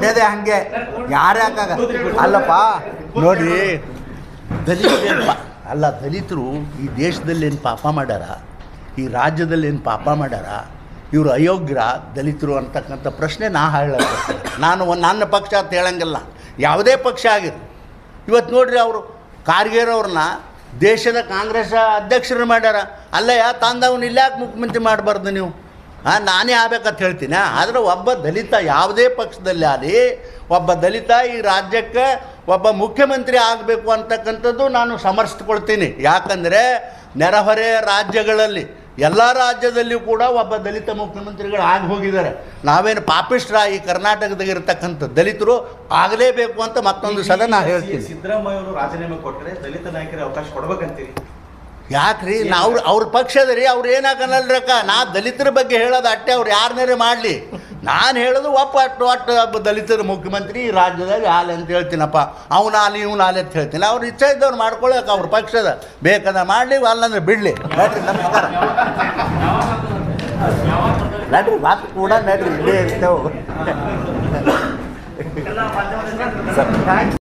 ಹೊಡೆದೇ ಹಂಗೆ. ಹಾಕಾಗ ಅಲ್ಲಪ್ಪ, ನೋಡಿ. ದಲಿತ್ರು ಪಾ ಅಲ್ಲ, ದಲಿತರು ಈ ದೇಶದಲ್ಲಿ ಏನು ಪಾಪ ಮಾಡ್ಯಾರ? ಈ ರಾಜ್ಯದಲ್ಲಿ ಏನು ಪಾಪ ಮಾಡ್ಯಾರ? ಇವರು ಅಯೋಗ್ಯರ ದಲಿತರು ಅಂತಕ್ಕಂಥ ಪ್ರಶ್ನೆ ನಾ ಹೇಳಲ್ಲ ನಾನು ನನ್ನ ಪಕ್ಷ ಅಂತ ಹೇಳಂಗಿಲ್ಲ. ಯಾವುದೇ ಪಕ್ಷ ಆಗಿರು ಇವತ್ತು ನೋಡ್ರಿ ಅವರು ಕಾರ್ಗೇರವ್ರನ್ನ ದೇಶದ ಕಾಂಗ್ರೆಸ್ ಅಧ್ಯಕ್ಷರು ಮಾಡ್ಯಾರ. ಅಲ್ಲಯ್ಯ ತಂದವನು ಇಲ್ಯಾಕೆ ಮುಖ್ಯಮಂತ್ರಿ ಮಾಡಬಾರ್ದು ನೀವು? ನಾನೇ ಆಗ್ಬೇಕಂತ ಹೇಳ್ತೀನಿ. ಆದರೆ ಒಬ್ಬ ದಲಿತ ಯಾವುದೇ ಪಕ್ಷದಲ್ಲಿ ಆಗಲಿ, ಒಬ್ಬ ದಲಿತ ಈ ರಾಜ್ಯಕ್ಕೆ ಒಬ್ಬ ಮುಖ್ಯಮಂತ್ರಿ ಆಗಬೇಕು ಅಂತಕ್ಕಂಥದ್ದು ನಾನು ಸಮರ್ಸ್ಕೊಳ್ತೀನಿ ಯಾಕಂದರೆ ನೆರೆಹೊರೆ ರಾಜ್ಯಗಳಲ್ಲಿ, ಎಲ್ಲ ರಾಜ್ಯದಲ್ಲಿಯೂ ಕೂಡ ಒಬ್ಬ ದಲಿತ ಮುಖ್ಯಮಂತ್ರಿಗಳು ಆಗಿ ಹೋಗಿದ್ದಾರೆ. ನಾವೇನು ಪಾಪಿಸ್ಟ್ರ ಈ ಕರ್ನಾಟಕದಾಗ ಇರತಕ್ಕಂಥ ದಲಿತರು ಆಗಲೇಬೇಕು ಅಂತ ಮತ್ತೊಂದು ಸಲ ನಾನು ಹೇಳ್ತೀನಿ. ಸಿದ್ದರಾಮಯ್ಯ ರಾಜೀನಾಮೆ ಕೊಟ್ಟರೆ ದಲಿತ ನಾಯಕರಿಗೆ ಅವಕಾಶ ಕೊಡ್ಬೇಕಂತೀರಿ? ಯಾಕ್ರಿ? ನಾವು ಅವ್ರ ಪಕ್ಷದ ರೀ ಅವ್ರು ಏನಾಗಲ್ಲಲ್ರಕ್ಕ ನಾ ದಲಿತರ ಬಗ್ಗೆ ಹೇಳೋದು ಅಟ್ಟೆ ಅವ್ರು ಯಾರನ್ನೇ ಮಾಡಲಿ. ನಾನು ಹೇಳೋದು ಒಪ್ಪ ಅಟ್ಟು ಅಟ್ಟು ಒಬ್ಬ ದಲಿತರ ಮುಖ್ಯಮಂತ್ರಿ ಈ ರಾಜ್ಯದಲ್ಲಿ ಹಾಲೆ ಅಂತ ಹೇಳ್ತೀನಪ್ಪ. ಅವ್ನು ಹಾಲಿ ಇವನು ಹಾಲೆ ಅಂತ ಹೇಳ್ತೀನಿ. ಅವ್ರು ಇಚ್ಛೆ ಇದ್ದವ್ರು ಮಾಡ್ಕೊಳ್ಳೋಕೆ ಅವ್ರ ಪಕ್ಷದ ಬೇಕಾದ ಮಾಡಲಿ ಅಲ್ಲಂದ್ರೆ ಬಿಡಲಿ. ನಡ್ರಿ ನಮಸ್ಕಾರ ನಡ್ರಿ ಮಾತು ಕೂಡ ನಡ್ರಿ. ಇಲ್ಲೇ ಇರ್ತೇವೆ.